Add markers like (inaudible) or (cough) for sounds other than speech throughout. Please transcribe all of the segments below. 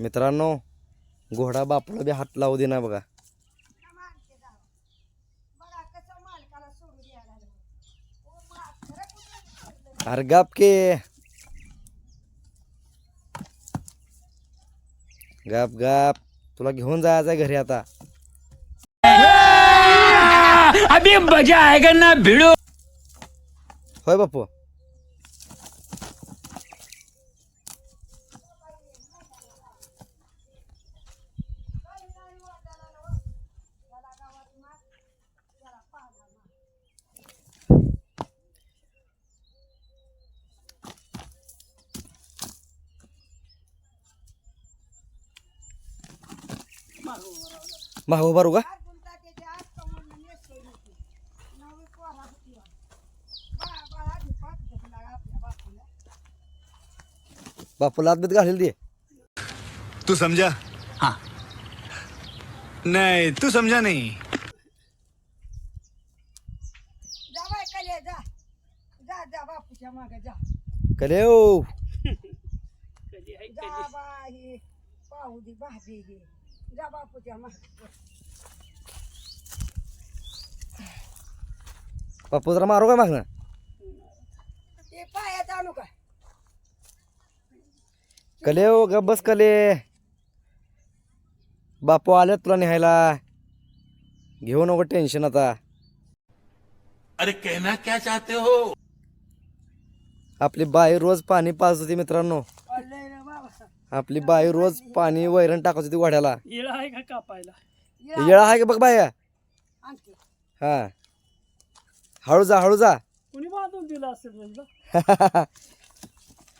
मित्रांनो घोडा बापूला बी हात लावू दे ना बघा. अरे गप के. गप गप. तुला घेऊन जायचंय घरी आता. अभी मजा आएगा ना भिड़ो. होय बापू. माग उभा रू का? बापूला बीत घालेल दे तू समझा हाँ. नहीं तू समझा नहीं. जा बाय कले जा जा जा बापूच्या मागे जा कले ओ पाहू दे भाजी जा बापू जरा मारू काय मागणं ते पायात आणू का? कले ओ ग बस कले. बापू आले तुला न्यायला. घेऊ नको टेन्शन आता. अरे कहना क्या चाहते हो? आपली बाई रोज पाणी पाजत होती मित्रांनो. आपली बाई रोज पाणी वैरण टाकत होती वाड्याला. येळा आहे का कापायला? येळा आहे का बघ बाया? हा. हळू जा हळू जा. (laughs) कुणी बांधून दिला असेल म्हणलं? (laughs)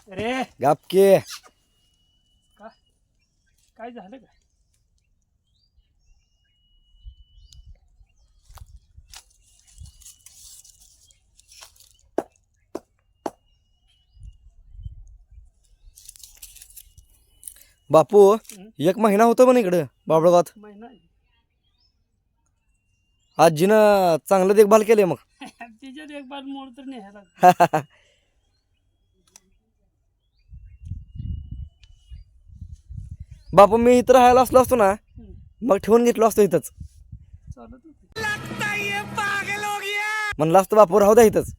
अरे. गापके का. काय झालं का बापू एक महिना होतो पण इकडं बाबळगावात. आजीनं चांगलं देखभाल केले मग. (laughs) एक बार मोड तर न्यायला. (laughs) बापू मी इथं राहायला असलो असतो ना मग ठेवून घेतलो असतो इथंच. चालत होती म्हणलं असतं बापू राहू द्या इथंच.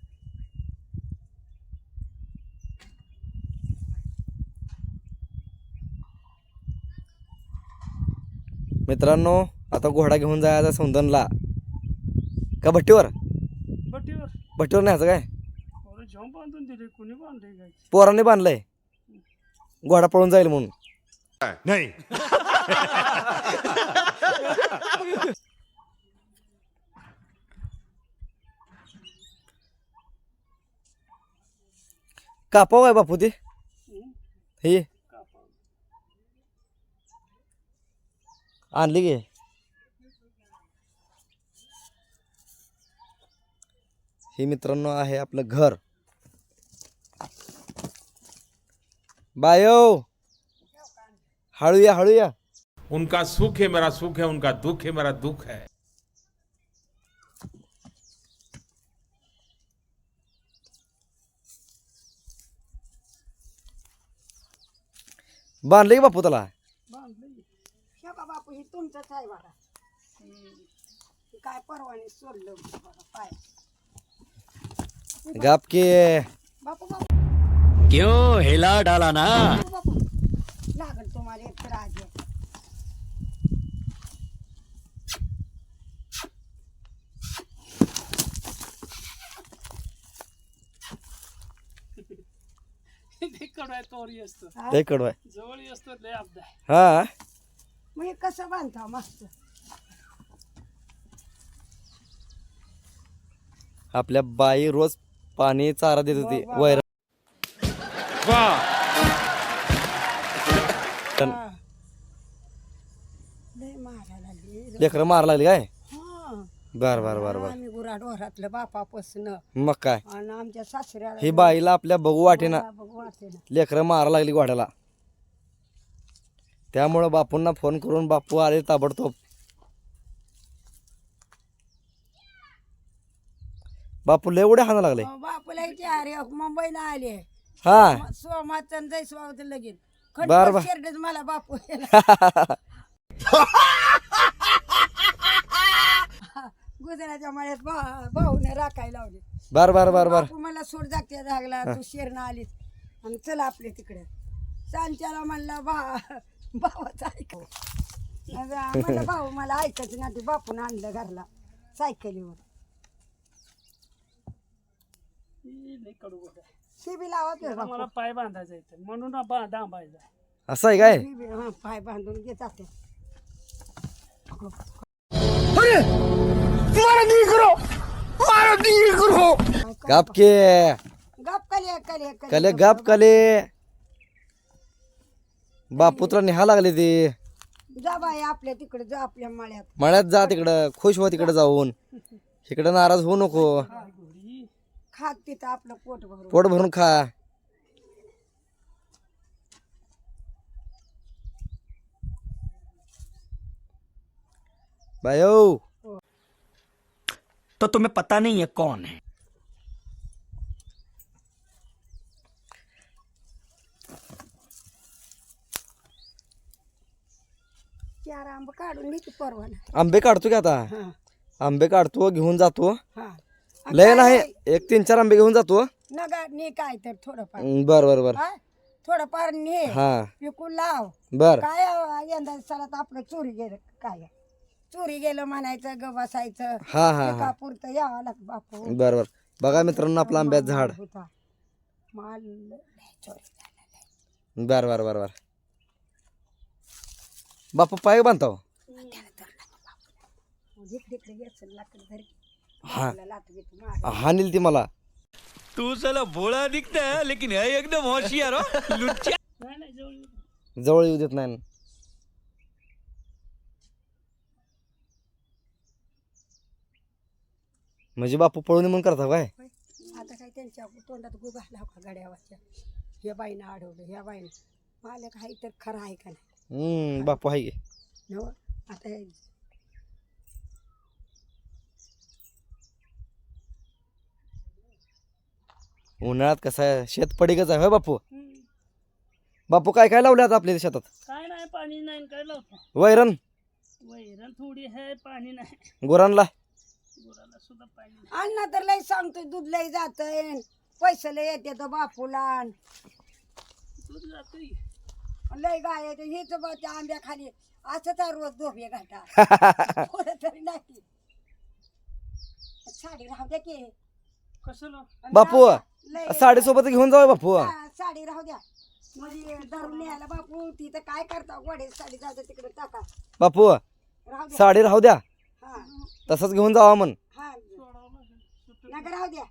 मित्रांनो आता घोडा घेऊन जायचा सौंदनला. का भट्टीवर? बटीवर भट्टीवर न्यायचं काय? पोरं झोंब बांधून दिले कुणी बांधले काय? पोराने बांधलंय. घोडा पळून जाईल म्हणून. नहीं. कापाव काय बापू ते? हे. आणली गे हे मित्रांनो आहे आपलं घर. बायो! हळू या हळू या उनका सुख है मेरा सुख है उनका दुख है मेरा दुख है। बांधले की बापू त्याला हे का बापू हे तुमचंच आहे बघा. हे काय परवाने सोडलं बघा पाय. गाप के. बापू बापू. क्यों हिला डाला ना? बापू लागल तुम्हाला एक तर आज (laughs) ते कडवाय तोरी असतं. लय कडवाय. जवळ असतं लय आहे. हा? मग हे कसं बांधता मस्त? आपल्या बाई रोज पाणी चारा देत होती वैर लय मारायला लागली. लेकरं मारा लागली काय? हा. बर बर बर बर. आम्ही गुराढोरातलं बापापासून. मग काय? आणि आमच्या सासऱ्याला ही बाईला आपल्या बघू वाटेना. बघू वाटे ना लेकरं मारा लागली घोड्याला. त्यामुळं बापूंना फोन करून बापू आले ताबडतोब. बापू लय उड्या हाणा लागले. बापूला इथे अरे मुंबईला आले. हा. सोमाचं जैसवाचं लगीन बर, बर. शेरडच मला बापू गुजराच्या मळ्यात भा- भाऊने राखायला लावले. बर बर बर बर. बापू मला सोड जागत्या जागला तू शेरनं आलीस. आणि चला आपले तिकडे. सांच्याला म्हणला बा भावाचं ऐक म्हणलं भाऊ मला ऐकायचं ना ते बापून आणलं घरला सायकलीवर. ही लई कडू गोड आहे. ती बी लावा की त्याला बापू मला पाय बांधायचा इथं म्हणून बा असं आहे काय? ती बी, हं, पाय बांधून घेत असते. गप के. गप कले कले. कले गप कले. बापू तुला निहा लागले ते. जा बाई आपल्या तिकडे जा आपल्या मळ्यात. मळ्यात जा तिकडं खुश हो तिकडं जाऊन. इकडं नाराज होऊ नको. खात तिथं आपलं पोट भरून. पोट भरून खा. बायो. तो तुम्हें पता नहीं है कौन है चार आंब काढून मी परवाना. आंबे काढतो की आता? हा. आंबे काढतो घेऊन जातो. हा. लय नाही एक तीन चार आंबे घेऊन जातो. नगा ने काय तर थोडंफार. बर बर बर. हा? थोडंफार ने. हा. पिकून लाव. बर. काय अहो, यंदा सणात आपलं चोरी गेलं काय? चोरी गेलं म्हणायचं ग बसायचं. हा हा हा. पुरतं यावं लागतं बापू. बर बर. बघा मित्रांनो आपलं आंब्यात झाड. होता माल लय चोरी झाला. बर बर बर बर. बापू पाय बांधतो. हा. हा ती मला. तू साला भोळा दिखता है लेकिन है एकदम होशियार हो. लुच्चा. नाही नाही जवळ येऊ. देत नाही. म्हणजे बापू पळून म्हणून करता काय? होय. आता काय त्यांच्या तोंडात गुगा लावा गाड्यावरच्या? या बाईनं अडवलं या बाईनं. मालक आहे तर खरं आहे का नाही? हम्म बापू आहे आता हे उन्हाळ्यात कसं आहे? शेत पडीकच आहे होय बापू? बापू काय काय लावले आता आपल्या शेतात? काय नाही पाणी नाही काय लावतो? वैरण? वैरण थोडी आहे पाणी नाही. गुरांना? गुराला सुद्धा पाणी नाही. अण्णा तर लय सांगतोय दूध लय जातंय. पैसे लय येते तर बापूला. दूध जातोय. लय गाय येते हेच बा त्या आंब्या खाली असं तर रोज धोबे घाटा थोडं (laughs) तरी नाही. साडी राहू द्या की. कसं लाव बापू लय- साडी सोबत घेऊन जाऊ बापू. हा, साडी राहू द्या. म्हणजे धरून न्यायला बापू तिथं काय करता? वडे साडी जाऊ द्या तिकडे टाका. बापू राहू द्या. साडी राहू द्या. हा. तसंच घेऊन जावा म्हण. हा. नका राहू द्या.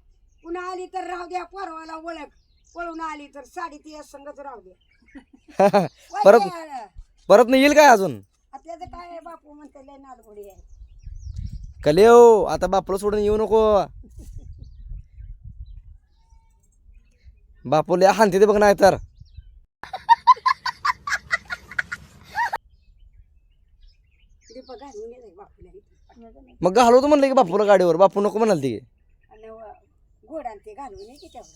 पुन्हा आली तर राहू द्या परवाला ओळख. पळून आली तर साडी ती संगच राहू द्या. (laughs) परत परत नाही येईल काय अजून? आ, त्याचं काय आहे बापू म्हणते लय नालगुडी आहे. कलेव आता बापूला सोडून येऊ नको. (laughs) बापूला हानते ते बघ नाही तर दीपक घालून गेले बापूला इथं. मग घालवतो म्हणलं की बापूला गाडीवर बापू नको म्हणाल ती. आणि व- ते घालून ये की तेवढं.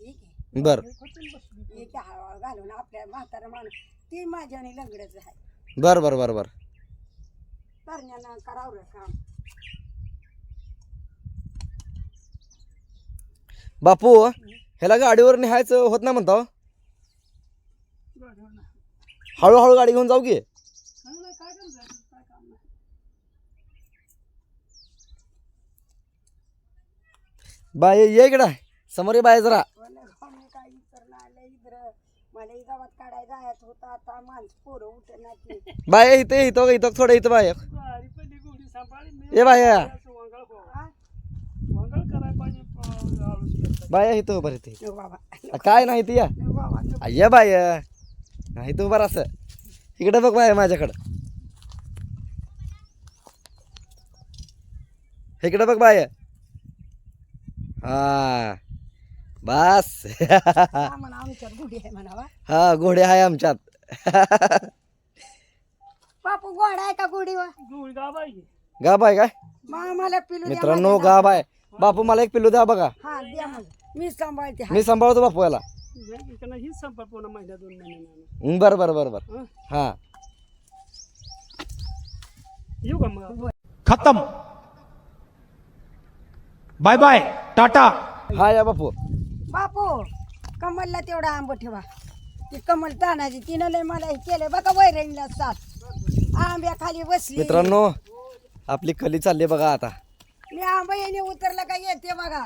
ये की बर. हळूहळू घालून आपल्या म्हातारा माणूस ती माझ्याने लंगडच आहे. बर बर बर बर. तरण्यानं करावं काम. बापू ह्याला गाडीवर न्यायचं होत नाही म्हणता हो? हळूहळू गाडी घेऊन जाऊ की. हा ना, काय करायचं काय काम नाही. बाय ये इकडं. समोर ये बाय जरा. मला ही गावात काढायला जायचं होतं आता माणसं पोरं उठे ती बाय इथं इथं इथं थोडं इथं बाय. बाय. हा? इथं उभं बाबा. काय नाही ती या. बाबा ये बाय. नाही तू बरं असं. इकडे बघ बाय माझ्याकडं. इकडे बघ बाय. हा. बस. आम्हाला आमच्यात गुढी आहे म्हणावा. हा घोडे आहे आमच्यात. बापू गोड आहे का गुढीवर गोळी गाव आहे की. गा बाय काय? मला पिलू द्या मित्रांनो माझ्या गा बाय बापू मला एक पिल्लू द्या बघा. हा द्या मला. मी सांभाळते मी सांभाळतो बापू याला. नाही, त्यांना हीच संपर्क पुन्हा महिन्या दोन महिन्यानं. हं, बरं बरं बरं बरं. हं? येऊ का मग? खत्म. Bye bye tata. हा या बापू. कमलला तेवढा आंब ठेवा. ती कमल तानाची तिनं लय मला हे केलं बघा वैरणीला साथ. आंब्या खाली बसली. मित्रांनो आपली कली चालली बघा आता. मी आंबा येणे उतरला का येते बघा.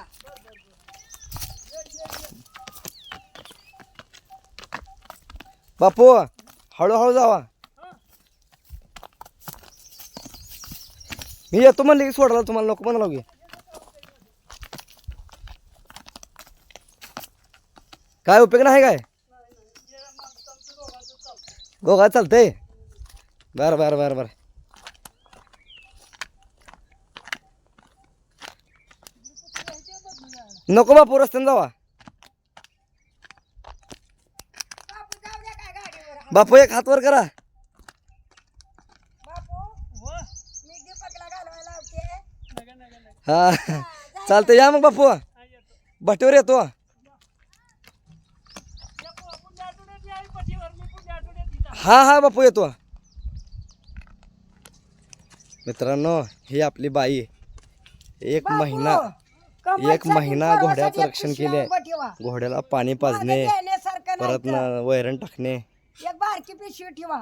बापू हळूहळू जावा. मी येतो म्हणले की सोडायला तुम्हाला नको म्हणाला काय उपयोग नाही काय? दोघा चालतंय. बरं बरं बरं बरं. नको बापू रस्त्याने जावा. बापू एक हातवर करा. हा चालतंय. या मग बापू. भटीवर येतो. हा हा बापू येतो. मित्रांनो ही आपली बाई एक महिना एक महिना घोड्याचं रक्षण केले घोड्याला पाणी पाजणे परत वैरण टाकणे. एक बारकी पिशवी ठेवा.